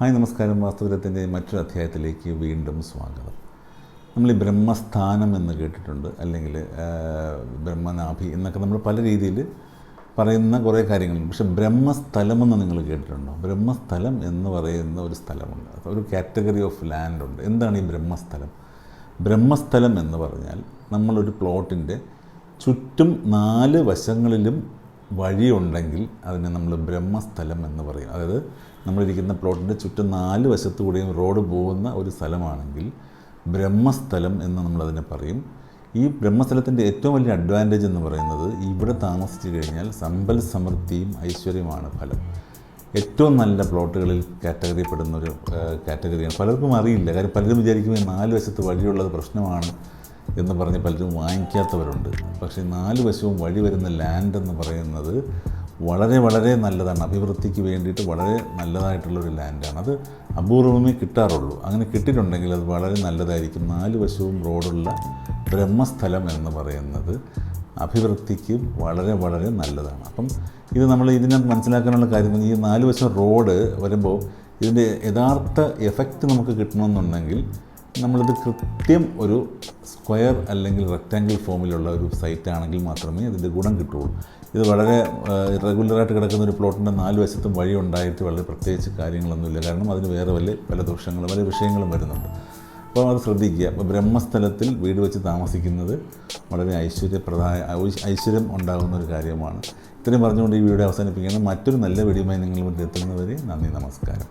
Hi നമസ്കാരം വാസ്തുവിരത്തിന്റെ മറ്റൊരു അധ്യായത്തിലേക്ക് വീണ്ടും സ്വാഗതം. നമ്മൾ ഈ ബ്രഹ്മസ്ഥാനം എന്ന് കേട്ടിട്ടുണ്ട് അല്ലെങ്കിൽ ബ്രഹ്മനാഭി എന്നൊക്കെ നമ്മൾ പല രീതിയിൽ പറയുന്ന കുറേ കാര്യങ്ങളുണ്ട്. പക്ഷേ ബ്രഹ്മസ്ഥലം എന്ന് നിങ്ങൾ കേട്ടിട്ടുണ്ടോ? ബ്രഹ്മസ്ഥലം എന്ന് പറയുന്ന ഒരു സ്ഥലമുണ്ട്. ഒരു കാറ്റഗറി ഓഫ് ലാൻഡ് ഉണ്ട്. എന്താണ് ഈ ബ്രഹ്മസ്ഥലം? ബ്രഹ്മസ്ഥലം എന്ന് പറഞ്ഞാൽ നമ്മളൊരു പ്ലോട്ടിന്റെ ചുറ്റും നാല് വശങ്ങളിലും വഴിയുണ്ടെങ്കിൽ അതിനെ നമ്മൾ ബ്രഹ്മസ്ഥലം എന്ന് പറയും. അതായത് നമ്മളിരിക്കുന്ന പ്ലോട്ടിന്റെ ചുറ്റും നാല് വശത്തുകൂടെയും റോഡ് പോകുന്ന ഒരു സ്ഥലമാണെങ്കിൽ ബ്രഹ്മസ്ഥലം എന്ന് നമ്മളതിനെ പറയും. ഈ ബ്രഹ്മസ്ഥലത്തിന്റെ ഏറ്റവും വലിയ അഡ്വാന്റേജ് എന്ന് പറയുന്നത് ഇവിടെ താമസിച്ചു കഴിഞ്ഞാൽ സമ്പൽ സമൃദ്ധിയും ഐശ്വര്യമാണ് ഫലം. ഏറ്റവും നല്ല പ്ലോട്ടുകളിൽ കാറ്റഗറി പെടുന്ന ഒരു കാറ്റഗറിയാണ്. പലർക്കും അറിയില്ല. കാര്യം പലരും വിചാരിക്കുമ്പോൾ നാല് വശത്ത് വഴിയുള്ളത് പ്രശ്നമാണ്. എന്ന് പറഞ്ഞ് പലരും വാങ്ങിക്കാത്തവരുണ്ട്. പക്ഷേ നാല് വശവും വഴി വരുന്ന ലാൻഡ് എന്ന് പറയുന്നത് വളരെ വളരെ നല്ലതാണ്. അഭിവൃദ്ധിക്ക് വേണ്ടിയിട്ട് വളരെ നല്ലതായിട്ടുള്ളൊരു ലാൻഡാണ് അത് അപൂർവമേ കിട്ടാറുള്ളൂ. അങ്ങനെ കിട്ടിയിട്ടുണ്ടെങ്കിൽ അത് വളരെ നല്ലതായിരിക്കും. നാല് വശവും റോഡുള്ള ബ്രഹ്മസ്ഥലം എന്ന് പറയുന്നത് അഭിവൃദ്ധിക്ക് വളരെ വളരെ നല്ലതാണ്. അപ്പം ഇത് നമ്മൾ ഇതിനെ മനസ്സിലാക്കാനുള്ള കാര്യം ഈ നാല് വശം റോഡ് വരുമ്പോൾ ഇതിന്റെ യഥാർത്ഥ എഫക്റ്റ് നമുക്ക് കിട്ടണമെന്നുണ്ടെങ്കിൽ നമ്മളിത് കൃത്യം ഒരു സ്ക്വയർ അല്ലെങ്കിൽ റെക്റ്റാങ്കിൾ ഫോമിലുള്ള ഒരു സൈറ്റ് ആണെങ്കിൽ മാത്രമേ ഇതിന്റെ ഗുണം കിട്ടുള്ളൂ ഇത് വളരെ റെഗുലറായിട്ട് കിടക്കുന്ന ഒരു പ്ലോട്ടിന്റെ നാല് വശത്തും വഴി ഉണ്ടായിട്ട് വളരെ പ്രത്യേകിച്ച് കാര്യങ്ങളൊന്നുമില്ല. കാരണം അതിന് വേറെ വലിയ പല ദോഷങ്ങളും പല വിഷയങ്ങളും വരുന്നുണ്ട്. അപ്പോൾ അത് ശ്രദ്ധിക്കുക. അപ്പോൾ ബ്രഹ്മസ്ഥലത്തിൽ വീട് വെച്ച് താമസിക്കുന്നത് വളരെ ഐശ്വര്യപ്രദായ ഐശ്വര്യം ഉണ്ടാകുന്ന ഒരു കാര്യമാണ്. ഇത്രയും പറഞ്ഞുകൊണ്ട് ഈ വീഡിയോ അവസാനിപ്പിക്കുകയാണ് മറ്റൊരു നല്ല വീഡിയോയുമായി നിങ്ങൾ വേണ്ടി എത്തുന്നവരെ നന്ദി നമസ്കാരം.